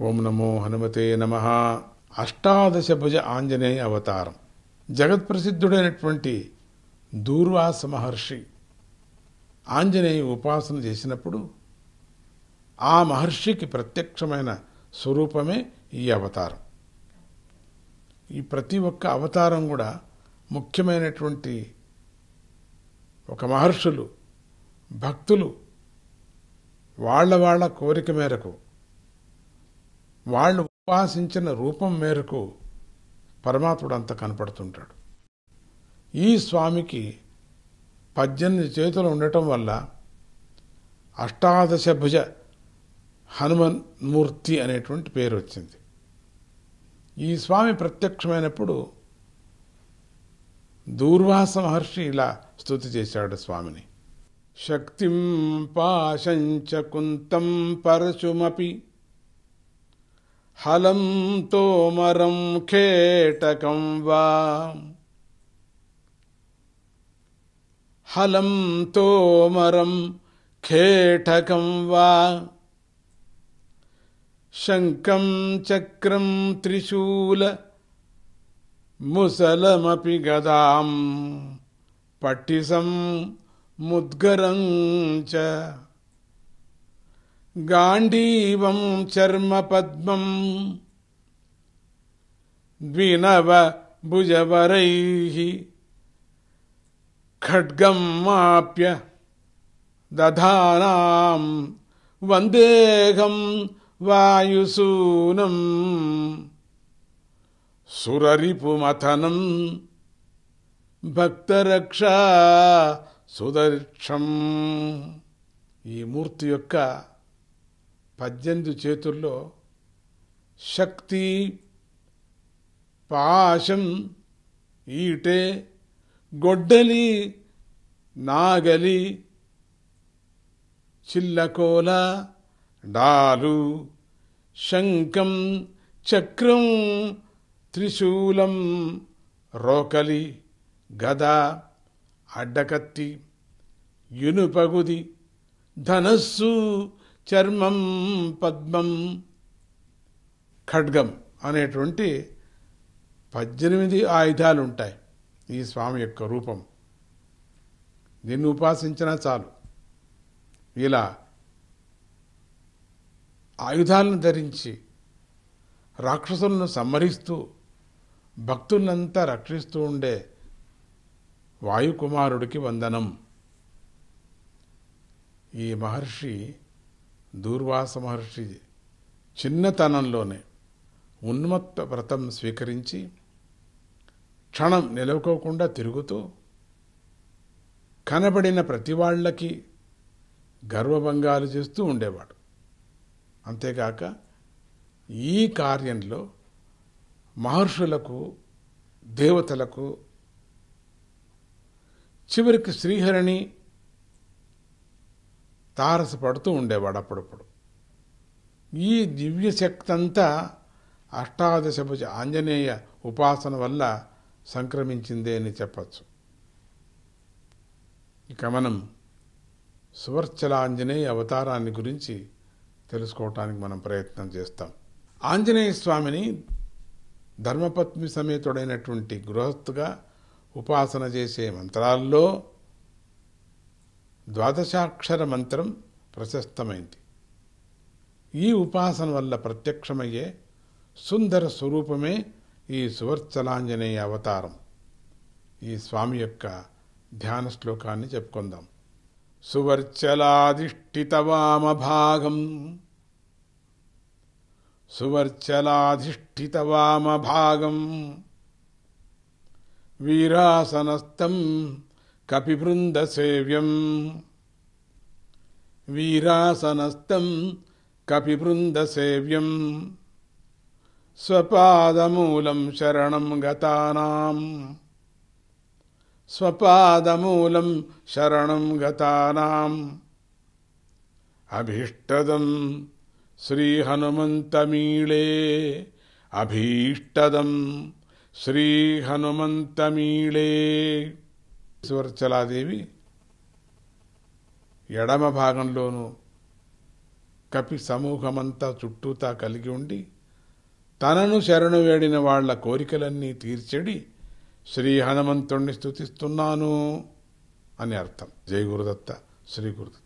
ఓం నమో హనుమతే నమ. అష్టాదశ భుజ ఆంజనేయ అవతారం. జగత్ప్రసిద్ధుడైనటువంటి దూర్వాస మహర్షి ఆంజనేయ ఉపాసన చేసినప్పుడు ఆ మహర్షికి ప్రత్యక్షమైన స్వరూపమే ఈ అవతారం. ఈ ప్రతి ఒక్క అవతారం కూడా ముఖ్యమైనటువంటి ఒక మహర్షులు భక్తులు వాళ్ళ వాళ్ళ కోరిక మేరకు వాళ్ళు ఉపాసించిన రూపం మేరకు పరమాత్ముడు అంత కనపడుతుంటాడు. ఈ స్వామికి పద్దెనిమిది చేతులు ఉండటం వల్ల అష్టాదశ భుజ హనుమన్ మూర్తి అనేటువంటి పేరు వచ్చింది. ఈ స్వామి ప్రత్యక్షమైనప్పుడు దూర్వాస మహర్షి ఇలా స్తుతి చేశాడు స్వామిని. शक्ति पाशञ्च कुन्तं परशुमपि। हलं तोमरं खेटकं वा। हलं तोमरं खेटकं वा। शङ्खं चक्रं त्रिशूल मुसलमपि गदां पट्टिसम् मुद्गरं गांडीव चर्म चर्मपद्मम् द्विनव भुजवरैः खड्गं माप्य दधानां वायुसूनम् सुररिपुमथनं भक्तरक्षा సుదర్శం ఈ మూర్తి యొక్క పద్దెనిమిది చేతుల్లో శక్తి పాశం ఈటే గొడ్డలి నాగలి చిల్లకోల డాలు శంఖం చక్రం త్రిశూలం రోకలి గద అడ్డకత్తి ఇనుపగుది ధనస్సు చర్మం పద్మం ఖడ్గం అనేటువంటి పద్దెనిమిది ఆయుధాలు ఉంటాయి ఈ స్వామి యొక్క రూపం. దీన్ని ఉపాసించినా చాలు. ఇలా ఆయుధాలను ధరించి రాక్షసులను సంహరిస్తూ భక్తులంతా రక్షిస్తూ ఉండే వాయుకుమారుడికి వందనం. ఈ మహర్షి దూర్వాస మహర్షి చిన్నతనంలోనే ఉన్మత్త వ్రతం స్వీకరించి క్షణం నిలవుకోకుండా తిరుగుతూ కనబడిన ప్రతి వాళ్ళకి గర్వభంగాలు చేస్తూ ఉండేవాడు. అంతేగాక ఈ కార్యంలో మహర్షులకు దేవతలకు చివరికి శ్రీహరిని తారసపడుతూ ఉండేవాడు అప్పుడప్పుడు. ఈ దివ్య శక్తి అంతా అష్టాదశభుజ ఆంజనేయ ఉపాసన వల్ల సంక్రమించిందే అని చెప్పచ్చు. ఇక మనం సువర్చలాంజనేయ అవతారాన్ని గురించి తెలుసుకోవటానికి మనం ప్రయత్నం చేస్తాం. ఆంజనేయ స్వామిని ధర్మపత్ని సమేతుడైనటువంటి గృహస్థుగా ఉపాసన చేసే మంత్రాల్లో ద్వాదశాక్షర మంత్రం ప్రశస్తమైంది. ఈ ఉపాసన వల్ల ప్రత్యక్షమయ్యే సుందర స్వరూపమే ఈ సువర్చలాంజనేయ అవతారం. ఈ స్వామి యొక్క ధ్యాన శ్లోకాన్ని చెప్పుకుందాం. సువర్చలాధిష్ఠిత వామభాగం. సువర్చలాధిష్ఠిత వామభాగం. वीरासनस्थं कपिवृन्दसेव्यम्। वीरासनस्थं कपिवृन्दसेव्यम्। स्वपादमूलं शरणं गतानाम्। स्वपादमूलं शरणं गतानाम्। अभीष्टदं श्रीहनुमन्तमीळे। अभीष्टदम् శ్రీ హనుమంతమీళే సువర్చలాదేవి ఎడమ భాగంలోనూ కపి సమూహమంతా చుట్టూతా కలిగి ఉండి తనను శరణు వేడిన వాళ్ళ కోరికలన్నీ తీర్చెడి శ్రీ హనుమంతుణ్ణి స్థుతిస్తున్నాను అని అర్థం. జై గురుదత్త శ్రీ గురుదత్త.